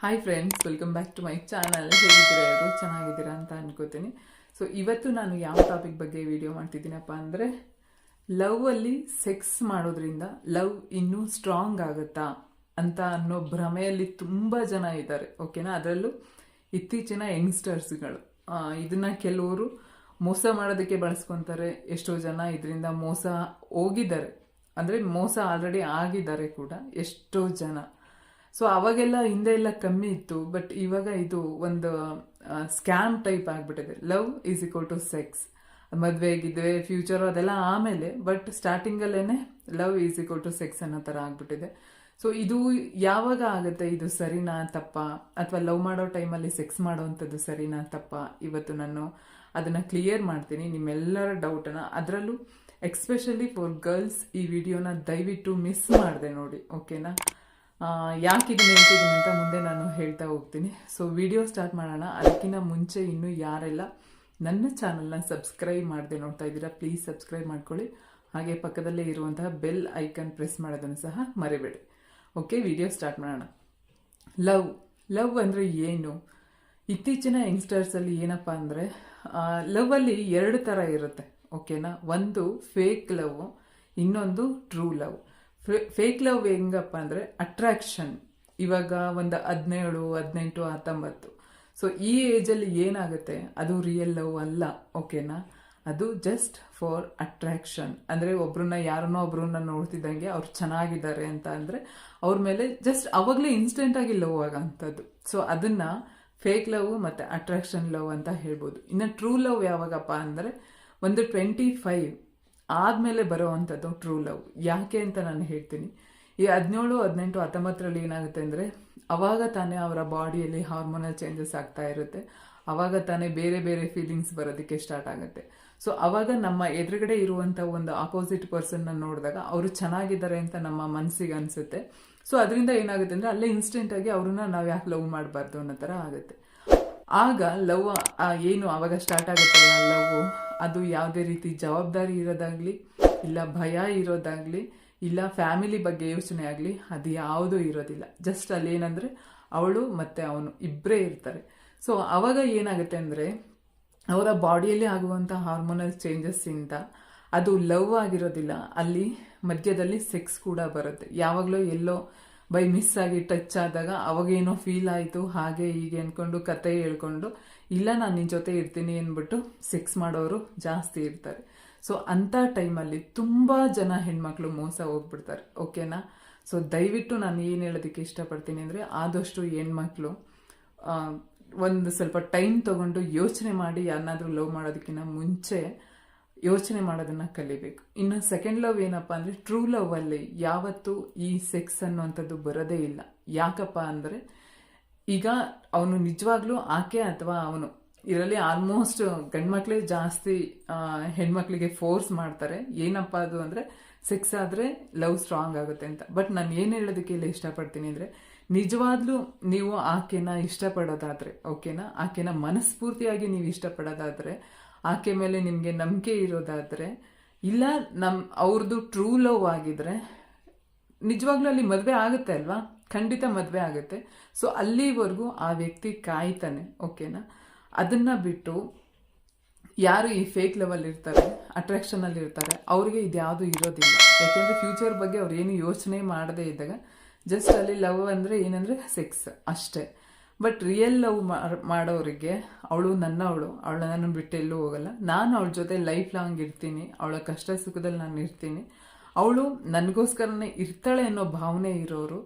Hi friends welcome back to my channel ಹೇಗಿದ್ದೀರಾ ಎಲ್ಲರೂ? ಚೆನ್ನಾಗಿದ್ದೀರಾ ಅಂತ ಅನ್ಕೋತೀನಿ. ಸೊ ಇವತ್ತು ನಾನು ಯಾವ ಟಾಪಿಕ್ ಬಗ್ಗೆ ವಿಡಿಯೋ ಮಾಡ್ತಿದ್ದೀನಪ್ಪ ಅಂದರೆ ಲವ್ ಅಲ್ಲಿ ಸೆಕ್ಸ್ ಮಾಡೋದ್ರಿಂದ ಲವ್ ಇನ್ನೂ ಸ್ಟ್ರಾಂಗ್ ಆಗುತ್ತಾ ಅಂತ ಅನ್ನೋ ಭ್ರಮೆಯಲ್ಲಿ ತುಂಬ ಜನ ಇದ್ದಾರೆ ಓಕೆನಾ ಅದರಲ್ಲೂ ಇತ್ತೀಚಿನ ಯಂಗ್ಸ್ಟರ್ಸ್ಗಳು ಇದನ್ನು ಕೆಲವರು ಮೋಸ ಮಾಡೋದಕ್ಕೆ ಬಳಸ್ಕೊತಾರೆ. ಎಷ್ಟೋ ಜನ ಇದರಿಂದ ಮೋಸ ಹೋಗಿದ್ದಾರೆ. ಅಂದರೆ ಮೋಸ ಆಲ್ರೆಡಿ ಆಗಿದ್ದಾರೆ ಕೂಡ ಎಷ್ಟೋ ಜನ. ಸೊ ಅವಾಗೆಲ್ಲ ಹಿಂದೆ ಎಲ್ಲ ಕಮ್ಮಿ ಇತ್ತು ಬಟ್ ಇವಾಗ ಇದು ಒಂದು ಸ್ಕ್ಯಾಮ್ ಟೈಪ್ ಆಗಿಬಿಟ್ಟಿದೆ. Love is equal to sex ಮದುವೆ, ಗಿದ್ವೆ ಫ್ಯೂಚರ್ ಅದೆಲ್ಲ ಆಮೇಲೆ but ಸ್ಟಾರ್ಟಿಂಗಲ್ಲೇ love is equal to sex ಅನ್ನೋ ಥರ ಆಗ್ಬಿಟ್ಟಿದೆ. ಸೊ ಇದು ಯಾವಾಗ ಆಗುತ್ತೆ? ಇದು ಸರಿನಾ, ತಪ್ಪ? ಅಥವಾ ಲವ್ ಮಾಡೋ ಟೈಮಲ್ಲಿ ಸೆಕ್ಸ್ ಮಾಡೋವಂಥದ್ದು ಸರಿನಾ, ತಪ್ಪ? ಇವತ್ತು ನಾನು ಅದನ್ನು ಕ್ಲಿಯರ್ ಮಾಡ್ತೀನಿ. ನಿಮ್ಮೆಲ್ಲರ ಡೌಟನ್ನು ಅದರಲ್ಲೂ ಎಕ್ಸ್ಪೆಷಲಿ ಫಾರ್ ಗರ್ಲ್ಸ್ ಈ ವಿಡಿಯೋನ ದಯವಿಟ್ಟು ಮಿಸ್ ಮಾಡಿದೆ ನೋಡಿ ಓಕೆನಾ ಯಾಕೆ ಇದು ಹೇಳ್ತಿದ್ದೀನಿ ಅಂತ ಮುಂದೆ ನಾನು ಹೇಳ್ತಾ ಹೋಗ್ತೀನಿ. ಸೊ ವಿಡಿಯೋ ಸ್ಟಾರ್ಟ್ ಮಾಡೋಣ. ಅದಕ್ಕಿಂತ ಮುಂಚೆ ಇನ್ನೂ ಯಾರೆಲ್ಲ ನನ್ನ ಚಾನಲ್ನ ಸಬ್ಸ್ಕ್ರೈಬ್ ಮಾಡದೆ ನೋಡ್ತಾ ಇದ್ದೀರಾ ಪ್ಲೀಸ್ ಸಬ್ಸ್ಕ್ರೈಬ್ ಮಾಡ್ಕೊಳ್ಳಿ. ಹಾಗೆ ಪಕ್ಕದಲ್ಲೇ ಇರುವಂತಹ ಬೆಲ್ ಐಕನ್ ಪ್ರೆಸ್ ಮಾಡೋದನ್ನು ಸಹ ಮರಿಬೇಡಿ. ಓಕೆ ವಿಡಿಯೋ ಸ್ಟಾರ್ಟ್ ಮಾಡೋಣ. ಲವ್ ಲವ್ ಅಂದರೆ ಏನು? ಇತ್ತೀಚಿನ ಯಂಗ್ಸ್ಟರ್ಸಲ್ಲಿ ಏನಪ್ಪ ಅಂದರೆ ಲವ್ವಲ್ಲಿ ಎರಡು ಥರ ಇರುತ್ತೆ. ಓಕೆನಾ ಒಂದು ಫೇಕ್ ಲವ್ ಇನ್ನೊಂದು ಟ್ರೂ ಲವ್ ಫೇಕ್ ಲವ್ ಹೆಂಗಪ್ಪ ಅಂದರೆ ಅಟ್ರಾಕ್ಷನ್ ಇವಾಗ ಒಂದು ಹದಿನೇಳು, ಹದಿನೆಂಟು, ಹತ್ತೊಂಬತ್ತು. ಸೊ ಈ ಏಜಲ್ಲಿ ಏನಾಗುತ್ತೆ? ಅದು ರಿಯಲ್ ಲವ್ ಅಲ್ಲ ಓಕೆನಾ ಅದು ಜಸ್ಟ್ ಫಾರ್ ಅಟ್ರಾಕ್ಷನ್ ಅಂದರೆ ಒಬ್ರನ್ನ ಯಾರನ್ನೋ ಒಬ್ರನ್ನ ನೋಡ್ತಿದ್ದಂಗೆ ಅವ್ರು ಚೆನ್ನಾಗಿದ್ದಾರೆ ಅಂತ ಅಂದರೆ ಅವ್ರ ಮೇಲೆ ಜಸ್ಟ್ ಅವಾಗಲೇ ಇನ್ಸ್ಟೆಂಟ್ ಆಗಿ ಲವ್ ಆಗೋಂಥದ್ದು ಸೊ ಅದನ್ನ ಫೇಕ್ ಲವ್ ಮತ್ತು ಅಟ್ರಾಕ್ಷನ್ ಲವ್ ಅಂತ ಹೇಳ್ಬೋದು. ಇನ್ನು ಟ್ರೂ ಲವ್ ಯಾವಾಗಪ್ಪ ಅಂದರೆ ಒಂದು ಟ್ವೆಂಟಿ ಫೈವ್ ಆದಮೇಲೆ ಬರೋವಂಥದ್ದು ಟ್ರೂ ಲವ್ ಯಾಕೆ ಅಂತ ನಾನು ಹೇಳ್ತೀನಿ. ಈ ಹದಿನೇಳು, ಹದಿನೆಂಟು, ಹತ್ತೊಂಬತ್ತರಲ್ಲಿ ಏನಾಗುತ್ತೆ ಅಂದರೆ, ಅವಾಗ ತಾನೇ ಅವರ ಬಾಡಿಯಲ್ಲಿ ಹಾರ್ಮೋನಲ್ ಚೇಂಜಸ್ ಆಗ್ತಾ ಇರುತ್ತೆ. ಅವಾಗ ತಾನೇ ಬೇರೆ ಬೇರೆ ಫೀಲಿಂಗ್ಸ್ ಬರೋದಕ್ಕೆ ಸ್ಟಾರ್ಟ್ ಆಗುತ್ತೆ. ಸೊ ಅವಾಗ ನಮ್ಮ ಎದುರುಗಡೆ ಇರುವಂಥ ಒಂದು ಆಪೋಸಿಟ್ ಪರ್ಸನ್ನ ನೋಡಿದಾಗ ಅವರು ಚೆನ್ನಾಗಿದ್ದಾರೆ ಅಂತ ನಮ್ಮ ಮನಸ್ಸಿಗೆ ಅನಿಸುತ್ತೆ. ಸೊ ಅದರಿಂದ ಏನಾಗುತ್ತೆ ಅಂದರೆ, ಅಲ್ಲೇ ಇನ್ಸ್ಟೆಂಟಾಗಿ ಅವ್ರನ್ನ ನಾವು ಯಾಕೆ ಲವ್ ಮಾಡಬಾರ್ದು ಅನ್ನೋ ಥರ ಆಗುತ್ತೆ. ಆಗ ಲವ್ ಏನು ಅವಾಗ ಸ್ಟಾರ್ಟ್ ಆಗುತ್ತಲ್ಲ ಲವ್, ಅದು ಯಾವುದೇ ರೀತಿ ಜವಾಬ್ದಾರಿ ಇರೋದಾಗಲಿ, ಇಲ್ಲ ಭಯ ಇರೋದಾಗ್ಲಿ, ಇಲ್ಲ ಫ್ಯಾಮಿಲಿ ಬಗ್ಗೆ ಯೋಚನೆ ಆಗಲಿ, ಅದು ಯಾವುದೂ ಇರೋದಿಲ್ಲ. ಜಸ್ಟ್ ಅಲ್ಲಿ ಏನಂದ್ರೆ ಅವಳು ಮತ್ತೆ ಅವನು ಇಬ್ಬರೇ ಇರ್ತಾರೆ. ಸೊ ಅವಾಗ ಏನಾಗುತ್ತೆ ಅಂದರೆ, ಅವರ ಬಾಡಿಯಲ್ಲಿ ಆಗುವಂಥ ಹಾರ್ಮೋನಲ್ ಚೇಂಜಸ್ಸಿಂದ ಅದು ಲವ್ ಆಗಿರೋದಿಲ್ಲ. ಅಲ್ಲಿ ಮಧ್ಯದಲ್ಲಿ ಸೆಕ್ಸ್ ಕೂಡ ಬರುತ್ತೆ. ಯಾವಾಗಲೂ ಎಲ್ಲೋ ಬೈ ಮಿಸ್ ಆಗಿ ಟಚ್ ಆದಾಗ ಅವಾಗೇನೋ ಫೀಲ್ ಆಯಿತು, ಹಾಗೆ ಹೀಗೆ ಅಂದ್ಕೊಂಡು ಕತೆ ಹೇಳ್ಕೊಂಡು, ಇಲ್ಲ ನಾನು ನಿನ್ನ ಜೊತೆ ಇರ್ತೀನಿ ಅಂದ್ಬಿಟ್ಟು ಸೆಕ್ಸ್ ಮಾಡೋರು ಜಾಸ್ತಿ ಇರ್ತಾರೆ. ಸೊ ಅಂಥ ಟೈಮಲ್ಲಿ ತುಂಬ ಜನ ಹೆಣ್ಮಕ್ಳು ಮೋಸ ಹೋಗ್ಬಿಡ್ತಾರೆ ಓಕೆನಾ ಸೊ ದಯವಿಟ್ಟು ನಾನು ಏನು ಹೇಳೋದಕ್ಕೆ ಇಷ್ಟಪಡ್ತೀನಿ ಅಂದರೆ, ಆದಷ್ಟು ಹೆಣ್ಮಕ್ಳು ಒಂದು ಸ್ವಲ್ಪ ಟೈಮ್ ತಗೊಂಡು ಯೋಚನೆ ಮಾಡಿ ಯಾರನ್ನಾದರೂ ಲವ್ ಮಾಡೋದಕ್ಕಿಂತ ಮುಂಚೆ ಯೋಚನೆ ಮಾಡೋದನ್ನ ಕಲಿಬೇಕು. ಇನ್ನು ಸೆಕೆಂಡ್ ಲವ್ ಏನಪ್ಪ ಅಂದರೆ ಟ್ರೂ ಲವ್ ಅಲ್ಲಿ ಯಾವತ್ತು ಈ ಸೆಕ್ಸ್ ಅನ್ನುವಂಥದ್ದು ಬರೋದೇ ಇಲ್ಲ. ಯಾಕಪ್ಪ ಅಂದರೆ ಈಗ ಅವನು ನಿಜವಾಗ್ಲೂ ಆಕೆ ಅಥವಾ ಅವನು, ಇದರಲ್ಲಿ ಆಲ್ಮೋಸ್ಟ್ ಗಂಡ್ಮಕ್ಳೇ ಜಾಸ್ತಿ ಹೆಣ್ಮಕ್ಳಿಗೆ ಫೋರ್ಸ್ ಮಾಡ್ತಾರೆ. ಏನಪ್ಪ ಅದು ಅಂದರೆ ಸೆಕ್ಸ್ ಆದರೆ ಲವ್ ಸ್ಟ್ರಾಂಗ್ ಆಗುತ್ತೆ ಅಂತ. ಬಟ್ ನಾನು ಏನು ಹೇಳೋದಕ್ಕೆ ಇಲ್ಲಿ ಇಷ್ಟಪಡ್ತೀನಿ ಅಂದರೆ ನಿಜವಾಗ್ಲೂ ನೀವು ಆಕೆನ ಇಷ್ಟಪಡೋದಾದ್ರೆ ಓಕೆನಾ ಆಕೆನ ಮನಸ್ಫೂರ್ತಿಯಾಗಿ ನೀವು ಇಷ್ಟಪಡೋದಾದ್ರೆ ಆಕೆ ಮೇಲೆ ನಿಮಗೆ ನಂಬಿಕೆ ಇರೋದಾದರೆ, ಇಲ್ಲ ನಮ್ಮ ಅವ್ರದ್ದು ಟ್ರೂ ಲವ್ ಆಗಿದ್ರೆ ನಿಜವಾಗ್ಲೂ ಅಲ್ಲಿ ಮದುವೆ ಆಗುತ್ತೆ ಅಲ್ವಾ? ಖಂಡಿತ ಮದುವೆ ಆಗುತ್ತೆ. ಸೊ ಅಲ್ಲಿವರೆಗೂ ಆ ವ್ಯಕ್ತಿ ಕಾಯ್ತಾನೆ ಓಕೆನಾ ಅದನ್ನು ಬಿಟ್ಟು ಯಾರು ಈ ಫೇಕ್ ಲೆವೆಲ್ ಇರ್ತಾರೆ ಅಟ್ರಾಕ್ಷನ್ ಅಲ್ಲಿ ಇರ್ತಾರೆ, ಅವ್ರಿಗೆ ಇದ್ಯಾವುದು ಇರೋದಿಲ್ಲ. ಯಾಕೆಂದ್ರೆ ಫ್ಯೂಚರ್ ಬಗ್ಗೆ ಅವ್ರು ಏನು ಯೋಚನೆ ಮಾಡದೇ ಇದ್ದಾಗ ಜಸ್ಟ್ ಅಲ್ಲಿ ಲವ್ ಅಂದ್ರೆ ಏನಂದ್ರೆ ಸೆಕ್ಸ್ ಅಷ್ಟೇ. ಬಟ್ ರಿಯಲ್ ಲವ್ ಮಾಡೋರಿಗೆ, ಅವಳು ನನ್ನವಳು ಅವಳ ನನ್ನ ಬಿಟ್ಟು ಎಲ್ಲೂ ಹೋಗಲ್ಲ. ನಾನು ಅವಳ ಜೊತೆ ಲೈಫ್ ಲಾಂಗ್ ಇರ್ತೀನಿ, ಅವಳ ಕಷ್ಟ ಸುಖದಲ್ಲಿ ನಾನು ಇರ್ತೀನಿ. ಅವಳು ನನಗೋಸ್ಕರನೇ ಇರ್ತಾಳೆ ಅನ್ನೋ ಭಾವನೆ ಇರೋರು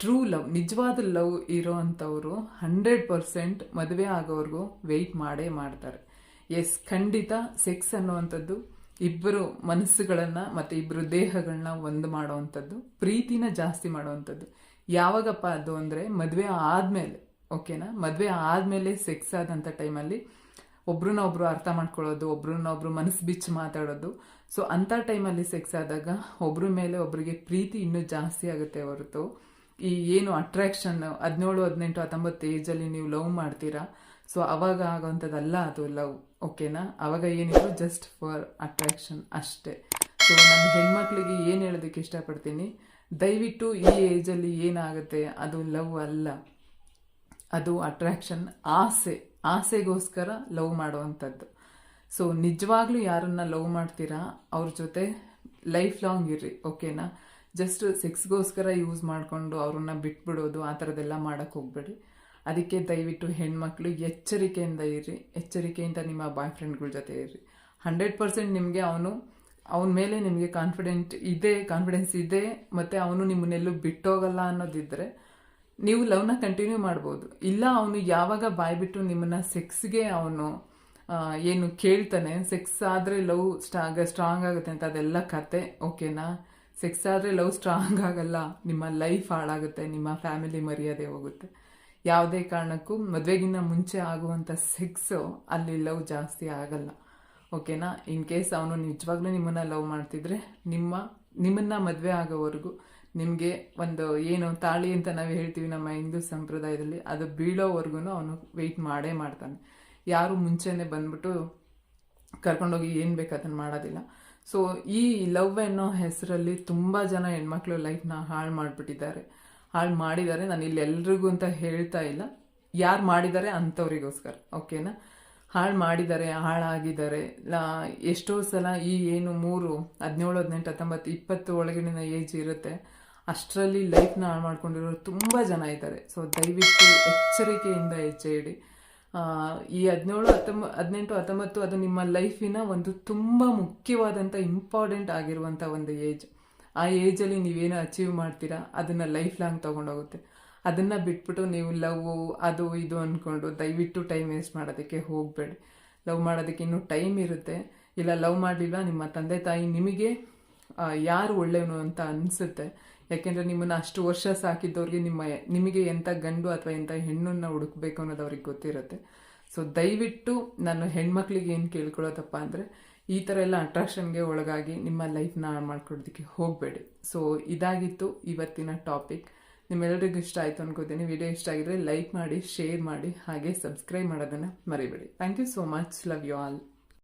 ಟ್ರೂ ಲವ್ ನಿಜವಾದ ಲವ್ ಇರೋ ಅಂಥವ್ರು ಹಂಡ್ರೆಡ್ ಪರ್ಸೆಂಟ್ ಮದುವೆ ಆಗೋವ್ರಿಗೂ ವೆಯ್ಟ್ ಮಾಡೇ ಮಾಡ್ತಾರೆ. ಎಸ್ ಖಂಡಿತ ಸೆಕ್ಸ್ ಅನ್ನುವಂಥದ್ದು ಇಬ್ಬರು ಮನಸ್ಸುಗಳನ್ನು ಮತ್ತು ಇಬ್ಬರು ದೇಹಗಳನ್ನ ಒಂದು ಮಾಡೋವಂಥದ್ದು, ಪ್ರೀತಿನ ಜಾಸ್ತಿ ಮಾಡೋವಂಥದ್ದು. ಯಾವಾಗಪ್ಪ ಅದು ಅಂದರೆ ಮದುವೆ ಆದಮೇಲೆ. ಓಕೆನಾ? ಮದುವೆ ಆದಮೇಲೆ ಸೆಕ್ಸ್ ಆದಂಥ ಟೈಮಲ್ಲಿ ಒಬ್ರನ್ನ ಒಬ್ರು ಅರ್ಥ ಮಾಡ್ಕೊಳ್ಳೋದು, ಒಬ್ರನ್ನ ಒಬ್ರು ಮನಸ್ಸು ಬಿಚ್ಚಿ ಮಾತಾಡೋದು. ಸೊ ಅಂಥ ಟೈಮಲ್ಲಿ ಸೆಕ್ಸ್ ಆದಾಗ ಒಬ್ರ ಮೇಲೆ ಒಬ್ರಿಗೆ ಪ್ರೀತಿ ಇನ್ನೂ ಜಾಸ್ತಿ ಆಗುತ್ತೆ ಹೊರತು. ಈ ಏನು ಅಟ್ರಾಕ್ಷನ್ ಹದಿನೇಳು, ಹದಿನೆಂಟು, ಹತ್ತೊಂಬತ್ತು ಏಜಲ್ಲಿ ನೀವು ಲವ್ ಮಾಡ್ತೀರಾ? ಸೊ ಅವಾಗ ಆಗೋವಂಥದ್ದಲ್ಲ ಅದು ಲವ್ ಓಕೆನಾ? ಅವಾಗ ಏನಿದ್ರು ಜಸ್ಟ್ ಫಾರ್ ಅಟ್ರಾಕ್ಷನ್ ಅಷ್ಟೇ. ಸೊ ನನ್ನ ಹೆಣ್ಮಕ್ಳಿಗೆ ಏನು ಹೇಳೋದಕ್ಕೆ ಇಷ್ಟಪಡ್ತೀನಿ? ದಯವಿಟ್ಟು ಈ ಏಜಲ್ಲಿ ಏನಾಗುತ್ತೆ? ಅದು ಲವ್ ಅಲ್ಲ. ಅದು ಅಟ್ರಾಕ್ಷನ್ ಆಸೆ, ಆಸೆಗೋಸ್ಕರ ಲವ್ ಮಾಡುವಂಥದ್ದು. ಸೊ ನಿಜವಾಗ್ಲೂ ಯಾರನ್ನ ಲವ್ ಮಾಡ್ತೀರಾ, ಅವ್ರ ಜೊತೆ ಲೈಫ್ ಲಾಂಗ್ ಇರ್ರಿ ಓಕೆನಾ ಜಸ್ಟ್ ಸೆಕ್ಸ್ಗೋಸ್ಕರ ಯೂಸ್ ಮಾಡಿಕೊಂಡು ಅವ್ರನ್ನ ಬಿಟ್ಬಿಡೋದು, ಆ ಥರದ್ದೆಲ್ಲ ಮಾಡೋಕ್ಕೆ ಹೋಗ್ಬೇಡಿ. ಅದಕ್ಕೆ ದಯವಿಟ್ಟು ಹೆಣ್ಮಕ್ಳು ಎಚ್ಚರಿಕೆಯಿಂದ ಇರ್ರಿ, ಎಚ್ಚರಿಕೆಯಿಂದ ನಿಮ್ಮ ಬಾಯ್ ಫ್ರೆಂಡ್ಗಳ ಜೊತೆ ಇರ್ರಿ. ಹಂಡ್ರೆಡ್ ಪರ್ಸೆಂಟ್ ನಿಮಗೆ ಅವನು, ಅವನ ಮೇಲೆ ನಿಮಗೆ ಕಾನ್ಫಿಡೆಂಟ್ ಇದೆ ಕಾನ್ಫಿಡೆನ್ಸ್ ಇದೆ, ಮತ್ತು ಅವನು ನಿಮ್ಮನ್ನೆಲ್ಲೂ ಬಿಟ್ಟೋಗಲ್ಲ ಅನ್ನೋದಿದ್ದರೆ ನೀವು ಲವ್ನ ಕಂಟಿನ್ಯೂ ಮಾಡ್ಬೋದು. ಇಲ್ಲ, ಅವನು ಯಾವಾಗ ಬಾಯ್ಬಿಟ್ಟು ನಿಮ್ಮನ್ನ ಸೆಕ್ಸ್ಗೆ ಅವನು ಏನು ಕೇಳ್ತಾನೆ ಸೆಕ್ಸ್ ಆದರೆ ಲವ್ ಸ್ಟ್ರಾಂಗ್ ಸ್ಟ್ರಾಂಗ್ ಆಗುತ್ತೆ ಅಂತ ಅದೆಲ್ಲ ಕತೆ ಓಕೆನಾ ಸೆಕ್ಸ್ ಆದರೆ ಲವ್ ಸ್ಟ್ರಾಂಗ್ ಆಗಲ್ಲ, ನಿಮ್ಮ ಲೈಫ್ ಹಾಳಾಗುತ್ತೆ, ನಿಮ್ಮ ಫ್ಯಾಮಿಲಿ ಮರ್ಯಾದೆ ಹೋಗುತ್ತೆ. ಯಾವುದೇ ಕಾರಣಕ್ಕೂ ಮದುವೆಗಿನ್ನ ಮುಂಚೆ ಆಗುವಂಥ ಸೆಕ್ಸು ಅಲ್ಲಿ ಲವ್ ಜಾಸ್ತಿ ಆಗಲ್ಲ ಓಕೆನಾ ಇನ್ ಕೇಸ್ ಅವನು ನಿಜವಾಗ್ಲೂ ನಿಮ್ಮನ್ನ ಲವ್ ಮಾಡ್ತಿದ್ರೆ, ನಿಮ್ಮ, ನಿಮ್ಮನ್ನ ಮದುವೆ ಆಗೋವರೆಗೂ ನಿಮಗೆ ಒಂದು ಏನು ತಾಳಿ ಅಂತ ನಾವು ಹೇಳ್ತೀವಿ ನಮ್ಮ ಹಿಂದೂ ಸಂಪ್ರದಾಯದಲ್ಲಿ, ಅದು ಬೀಳೋವರೆಗೂ ಅವನು ವೆಯ್ಟ್ ಮಾಡೇ ಮಾಡ್ತಾನೆ. ಯಾರು ಮುಂಚೆನೆ ಬಂದ್ಬಿಟ್ಟು ಕರ್ಕೊಂಡೋಗಿ ಏನು ಬೇಕು ಅದನ್ನು ಮಾಡೋದಿಲ್ಲ. ಸೊ ಈ ಲವ್ ಅನ್ನೋ ಹೆಸರಲ್ಲಿ ತುಂಬ ಜನ ಹೆಣ್ಮಕ್ಳು ಲೈಫ್ನ ಹಾಳು ಮಾಡಿಬಿಟ್ಟಿದ್ದಾರೆ. ಹಾಳು ಮಾಡಿದ್ದಾರೆ. ನಾನು ಇಲ್ಲಿ ಎಲ್ರಿಗೂ ಅಂತ ಹೇಳ್ತಾ ಇಲ್ಲ. ಯಾರು ಮಾಡಿದ್ದಾರೆ ಅಂಥವ್ರಿಗೋಸ್ಕರ ಓಕೆನಾ ಹಾಳು ಮಾಡಿದ್ದಾರೆ ಹಾಳಾಗಿದ್ದಾರೆ ಎಷ್ಟೋ ಸಲ ಈ ಏನು ಮೂರು, ಹದಿನೇಳು, ಹದಿನೆಂಟು, ಹತ್ತೊಂಬತ್ತು, ಇಪ್ಪತ್ತು ಒಳಗಿನ ಏಜ್ ಇರುತ್ತೆ. ಅಷ್ಟರಲ್ಲಿ ಲೈಫ್ನ ಹಾಳು ಮಾಡ್ಕೊಂಡಿರೋರು ತುಂಬ ಜನ ಇದ್ದಾರೆ. ಸೊ ದಯವಿಟ್ಟು ಎಚ್ಚರಿಕೆಯಿಂದ ಹೆಜ್ಜೆ ಇಡಿ. ಈ ಹದಿನೇಳು, ಹತ್ತೊಂಬ, ಹದಿನೆಂಟು, ಹತ್ತೊಂಬತ್ತು ಅದು ನಿಮ್ಮ ಲೈಫಿನ ಒಂದು ತುಂಬ ಮುಖ್ಯವಾದಂಥ ಇಂಪಾರ್ಟೆಂಟ್ ಆಗಿರುವಂಥ ಒಂದು ಏಜ್. ಆ ಏಜಲ್ಲಿ ನೀವೇನು ಅಚೀವ್ ಮಾಡ್ತೀರಾ, ಅದನ್ನು ಲೈಫ್ ಲಾಂಗ್ ತೊಗೊಂಡೋಗುತ್ತೆ. ಅದನ್ನು ಬಿಟ್ಬಿಟ್ಟು ನೀವು ಲವ್, ಅದು, ಇದು ಅಂದ್ಕೊಂಡು ದಯವಿಟ್ಟು ಟೈಮ್ ವೇಸ್ಟ್ ಮಾಡೋದಕ್ಕೆ ಹೋಗಬೇಡಿ. ಲವ್ ಮಾಡೋದಕ್ಕೆ ಇನ್ನೂ ಟೈಮ್ ಇರುತ್ತೆ. ಇಲ್ಲ, ಲವ್ ಮಾಡಲಿಲ್ಲ, ನಿಮ್ಮ ತಂದೆ ತಾಯಿ ನಿಮಗೆ ಯಾರು ಒಳ್ಳೆಯವನು ಅಂತ ಅನಿಸುತ್ತೆ. ಯಾಕೆಂದರೆ ನಿಮ್ಮನ್ನು ಅಷ್ಟು ವರ್ಷ ಸಾಕಿದ್ದವ್ರಿಗೆ ನಿಮ್ಮ, ನಿಮಗೆ ಎಂಥ ಗಂಡು ಅಥವಾ ಎಂಥ ಹೆಣ್ಣನ್ನು ಹುಡುಕ್ಬೇಕು ಅನ್ನೋದು ಅವ್ರಿಗೆ ಗೊತ್ತಿರುತ್ತೆ. ಸೊ ದಯವಿಟ್ಟು ನಾನು ಹೆಣ್ಮಕ್ಳಿಗೆ ಏನು ಕೇಳ್ಕೊಳ್ಳೋದಪ್ಪ ಅಂದರೆ, ಈ ಥರ ಎಲ್ಲ ಅಟ್ರಾಕ್ಷನ್ಗೆ ಒಳಗಾಗಿ ನಿಮ್ಮ ಲೈಫ್ನ ಹಾಳು ಮಾಡ್ಕೊಡೋದಕ್ಕೆ ಹೋಗಬೇಡಿ. ಸೊ ಇದಾಗಿತ್ತು ಇವತ್ತಿನ ಟಾಪಿಕ್ ನಿಮ್ಮೆಲ್ಲರಿಗೂ ಇಷ್ಟ ಆಯಿತು ಅನ್ಕೋತೀನಿ. ವಿಡಿಯೋ ಇಷ್ಟ ಆಗಿದ್ರೆ ಲೈಕ್ ಮಾಡಿ ಶೇರ್ ಮಾಡಿ, ಹಾಗೆ ಸಬ್ಸ್ಕ್ರೈಬ್ ಮಾಡೋದನ್ನು ಮರಿಬೇಡಿ. Thank you so much love you all